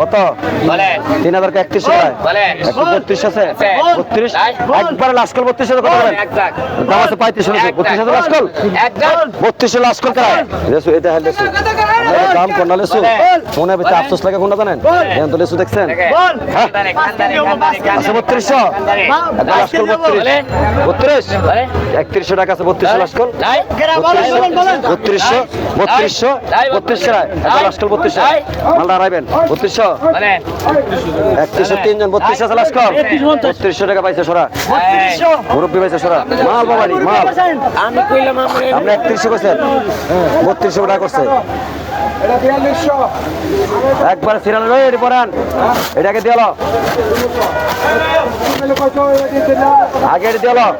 কত? তিন হাজার একত্রিশ একশো বত্রিশ আছে। বত্রিশ? একবার লাস্কল বত্রিশ হাজার কত করেন দাম আছে পঁয়ত্রিশ বত্রিশ হাজার লাস্কল বত্রিশ লাস্কল এটা হ্যাঁ লেসু আমরা দাম কোন না লেসু। মনে হবে আফসোস লাগে কোনটা জানেন? এখন তো লেসু দেখছেন? হ্যাঁ? আছে বত্রিশশো। একবার লাস্ট কল বত্রিশ। বত্রিশ? একত্রিশশো টাকা আছে বত্রিশশো লাস্ট কল নাই বত্রিশশো। বত্রিশশো বত্রিশ টাকা একবার লাস্ট কল বত্রিশশো মালটা হারাইবেন বত্রিশশো। একত্রিশশো তিনজন বত্রিশ আছে লাস্ট কল বত্রিশশো টাকা পাইছে সোরা। মুরব্বী পাইছে সোরা। মাল বাবারি মাল। আপনি একত্রিশশো করছেন বত্রিশশো টাকা করছে। একবার সিরিয়াল রয়ে এটি পড়ান। এটাকে দিয়ে লো আগে এটি দিয়ে। বলেন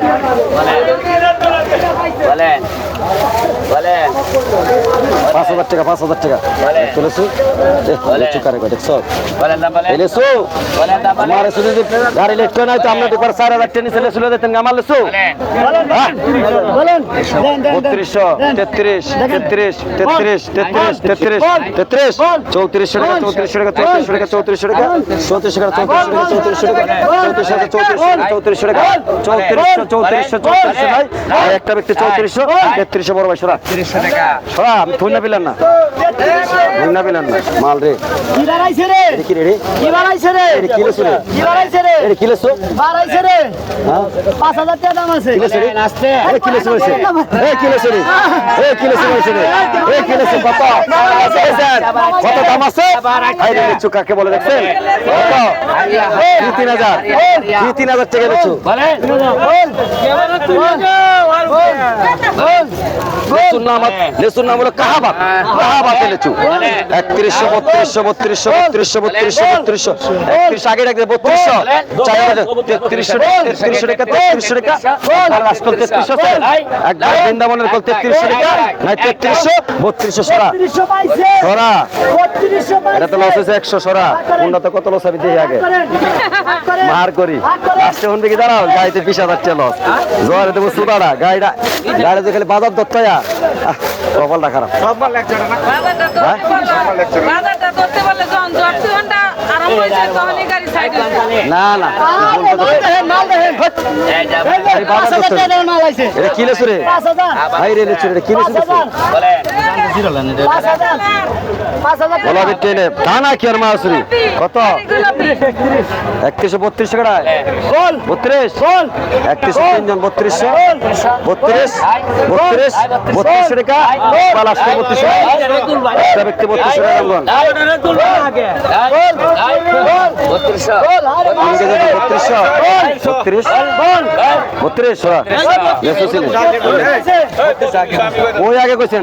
বলেন। পাঁচ হাজার টাকা পাঁচ হাজার টাকা চলেছু চুকারে দেখছ বলেন না বলেন এলেছু বলেন না বলেন আমার শুধু গাড়ি লেট নাই তো আমরা দুবার চার হাজার টেনিস এলে চলে যেতেন আমার লেছু বত্রিশশো তেত্রিশ তেত্রিশ তেত্রিশ তেত্রিশ তেত্রিশ তেত্রিশ চৌত্রিশশো টাকা চৌত্রিশশো টাকা চৌত্রিশশো টাকা চৌত্রিশশো টাকা চৌত্রিশশো টাকা চৌত্রিশশো টাকা চৌত্রিশশো টাকা চৌত্রিশশো চৌত্রিশশো চৌত্রিশশো চৌত্রিশশো ভাই আর একটা ব্যক্তি চৌত্রিশশো তেত্রিশশো বড় ভাই সরা। তিরিশশো টাকা। সরা আমি থুই না পেলাম না। থুই না পেলাম না। মাল রে? কি রে। কি রে রে বাড়াইছে রে? এটা কি রে? কি বাড়াইছে রে? এটা কি লেছু বাড়াইছে রে। হ্যাঁ। পাঁচ হাজার টাকা দাম আছে। কি রে? আসতে এ কি লেছু হয়েছে এ কি লেছু রে? এ কি লেছু হয়েছে রে? এ কি লেছু কত? কত দাম আছে? হাই রে লিচু কাকে বলে দেখছেন? কত? কি তিন হাজার? কি তিন হাজার টাকা লিচুর নাম লিচুর নাম হলো কাহাবাত। কাহাবাত লিচু। একত্রিশশো বত্রিশশো বত্রিশশো বত্রিশশো বত্রিশশো বত্রিশশো একত্রিশ আগে রাখবে বত্রিশশো চার তেত্রিশশো টাকা তেত্রিশশো টাকা তেত্রিশশো টাকা রাজকল তেত্রিশশো একবার বৃন্দাবনের কল তেত্রিশশো টাকা নাই তেত্রিশশো বত্রিশশো সরা সরা এটা তো লস হয়েছে একশো সরা কোনটা তো কত লস আমি দেখি আগে। মার করি। আসতে হন দেখি দাঁড়াও? গাড়িতে বিশ হাজার টাকা লস জোয়ারে দেবো সুদাড়া গাড়িটা গাড়িতে খালি বাজার দত্তয়া। কপালটা খারাপ। ধরতে ধরতে ধরতে ঘণ্টা আরম্ভ হয়েছে তখনই গাড়ি সাইড না না। এটা কি লেছু রে ভাই রে লেছু রে কি লেছু আমি ট্রেনে দানা কি আর মাসুরি কত? একত্রিশশো বত্রিশ টাকা বল বত্রিশ? একত্রিশশো তিনজন বত্রিশশো? বত্রিশ? বত্রিশ? বত্রিশশো টাকা বা বত্রিশশো। একটা ব্যক্তি বত্রিশশো টাকা বত্রিশশো। বত্রিশশো। বত্রিশ? বত্রিশ ওই আগে কইছেন?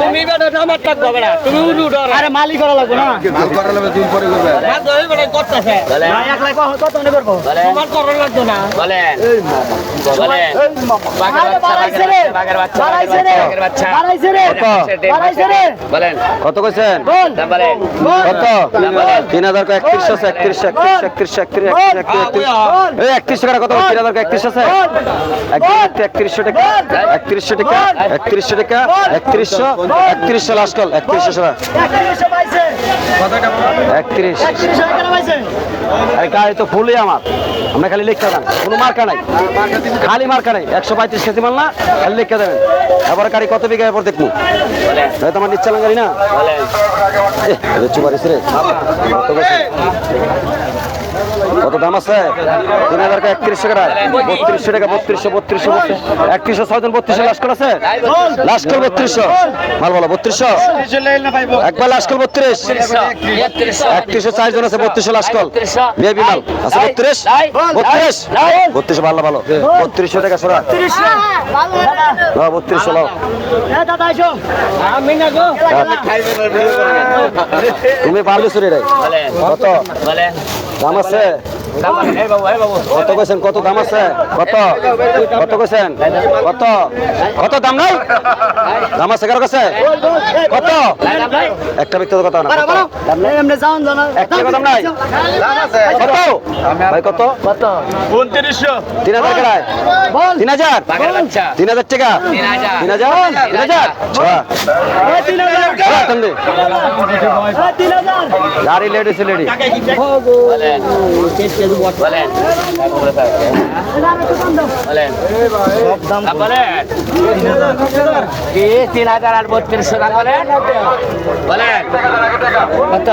তুমি বেটা আমার থাকব বেটা। তুমি উঠু উঠো আরে মালিক করা লাগবে না। করতেছে। বলেন না, এক লাখ কত মনে করব। বলেন তোমার করো লাগতো না। বলেন বলেন বাঘের আরে বাচ্চা বাড়াইছে বাঘের রে। বাচ্চা বাড়াইছে রে। বাঘের বাচ্চা। বাড়াইছে রে। বাড়াইছে রে। বলেন কত কইছেন? বল। বলেন কত? তিন হাজার একত্রিশশো একত্রিশ একত্রিশ একত্রিশ একত্রিশ একত্রিশ এই একত্রিশ কত? তিন হাজার একত্রিশ আছে? একত্রিশশো টাকা একত্রিশশো টাকা একত্রিশশো টাকা, একত্রিশশো একত্রিশ। তো আমার। খালি লিখতে দেন। কোনো মার্কা নাই। খালি মার্কা নাই। একশো পঁয়ত্রিশ কেজি মাল না, খালি লিখতে দেবেন। এবার গাড়ি কত বিঘা এরপর দেখব? হয়তো আমার নিচ্ছে গাড়ি না? চুপারিস রে। কত দাম আছে? তিন হাজার একত্রিশশো টাকা বত্রিশশো টাকা, বত্রিশশো বত্রিশশো একত্রিশশো, ছয়জন বত্রিশশো লাস্ট কর আছে? লাস্ট কর বত্রিশশো। ভালো বলো, বত্রিশশো। একবার লাস্ট কর বত্রিশ। একত্রিশশো, চারজন আছে, বত্রিশশো লাস্ট কল মাল। আছে বত্রিশ? বত্রিশ? বত্রিশ ভালো ভালো। বত্রিশশো টাকা হ্যাঁ বত্রিশশো লাও তুমি পারবে সুরে রে। কত? నమస్తే কত কইছেন? কত দাম আছে? কত? কত কইছেন? কত? কত দাম নাই? দাম আছে কারও কাছে? কত? একটা ব্যক্তিগত কথা না কত? এমনি যাওন জানা এক টাকা দাম নাই? কত? ভাই কত? কত তিন হাজার তিন হাজার? তিন হাজার টাকা? তিন হাজার। তিন হাজার? লেডি সে লেডি বলেন বলেন। বলেন। দাম বলেন তিন হাজার আর বত্রিশশো দাম বলেন। বলেন। কত?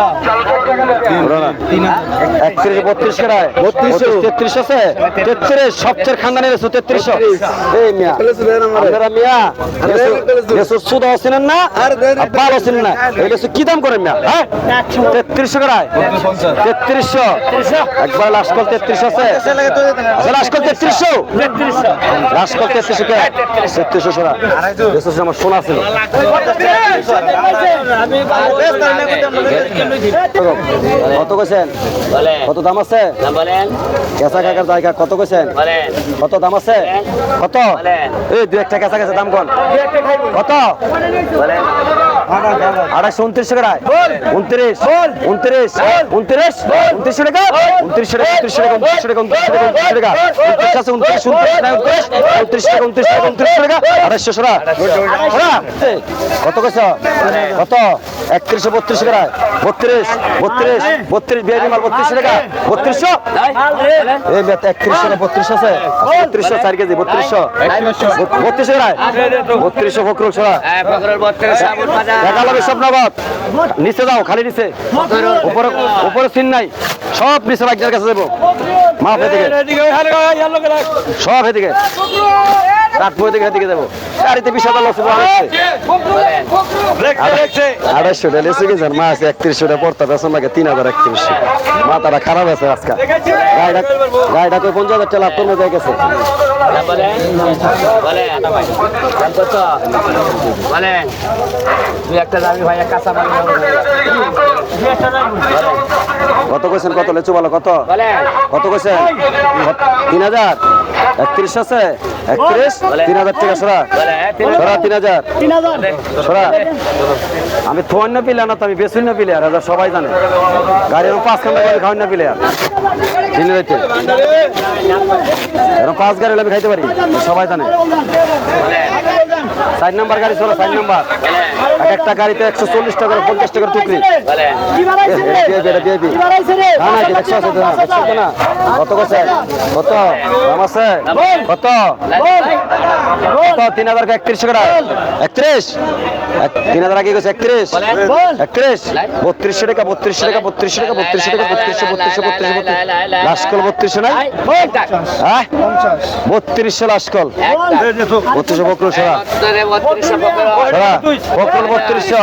একত্রিশ বত্রিশ কেরায় বত্রিশ তেত্রিশ আছে? তেত্রিশ সবচেয়ে খানদানি রেসু তেত্রিশ এই মিয়া আপনারা মিয়া রেসু সুদ আছেন না? আর বাল আছেন না। এই রেসু কি দাম করেন মিয়া? হ্যাঁ? তেত্রিশশো কেরায় তেত্রিশশো। একবার লাস্কল তেত্রিশ আছে? আচ্ছা লাস্কল তেত্রিশশো লাস্কল তেত্রিশশো তেত্রিশশো সোনা। রেসু আমার সোনা ছিল। কত কইছেন? কত দাম আছে? কেঁচা কাকার জায়গা কত কইছেন? কত দাম আছে? কত? এই দু একটা কেঁচা কেঁচা দাম কোন? কত? আড়াইশো উনত্রিশ টাকা উনত্রিশ উনত্রিশ উনত্রিশ উনত্রিশ টাকা উনত্রিশ টাকা উনত্রিশ টাকা উনত্রিশ টাকা উনত্রিশ টাকা উনত্রিশ টাকা উনত্রিশ উনত্রিশ টাকা উনত্রিশ টাকা উনত্রিশ টাকা আড়াইশো সরা কত কইছ কত একত্রিশশো বত্রিশ টাকা বত্রিশ বত্রিশ বত্রিশ বিয়ারি মাল বত্রিশ টাকা বত্রিশশো এই একত্রিশশো না বত্রিশ আছে বত্রিশশো চার কেজি বত্রিশশো বত্রিশশো টাকা বত্রিশশো ফকরুল সরা হ্যাঁ ফখরুল বত্রিশ সাবুন বাজার দেখা লাগবে সব নগদ নিচে যাও, খালি নিচে। উপরে উপরে সিন নাই। সব নিচে একজনের কাছে যাব। মাপ এদিকে। সব এদিকে। কাঠপুর এদিকে এদিকে যাব। গাড়িতে বিশাল লক্ষ আড়াইশো টাকা লেসে গেছেন মাছ একত্রিশশো টাকা পড়তে বেসন লাগে তিন হাজার একত্রিশশো। মাথাটা খারাপ আছে আজকে। গাড়িটা গাড়িটা কই পঞ্চাশ হাজার টাকা লাভ করলে দিয়ে গেছে কত কইছেন কত? লেচু বলো কত? কত কইছেন? তিন হাজার? একত্রিশ আছে? একত্রিশ? তিন হাজার টাকা সরা। সরা তিন হাজার। তিন হাজার। সরা। আমি থোয়ান্ন পিলে না তো আমি বেসুন না পিলে আর এটা সবাই জানে। গাড়ি এরকম পাঁচ খান গাড়ি খাওয়ান না পিলে আর দিনে রাইতে। এরকম পাঁচ গাড়ি আমি খাইতে পারি সবাই জানে। চার নাম্বার গাড়ি চলো চার নাম্বার। এক একটা গাড়িতে একশো চল্লিশ টাকা পঞ্চাশ টাকার। টুকরি কত কছে কত? দাম আছে? কত? কত? তিন হাজার একত্রিশ টাকা। একত্রিশ? তিন হাজার আগে গেছে একত্রিশ। একত্রিশ? বত্রিশশো টাকা বত্রিশশো টাকা বত্রিশশো টাকা বত্রিশশো টাকা বত্রিশশো বত্রিশশো বত্রিশশো বত্রিশ লাস্কল বত্রিশশো নাই? হ্যাঁ? বত্রিশশো লাস্কল বত্রিশশো বকরুল সরা বত্রিশশো বত্রিশশো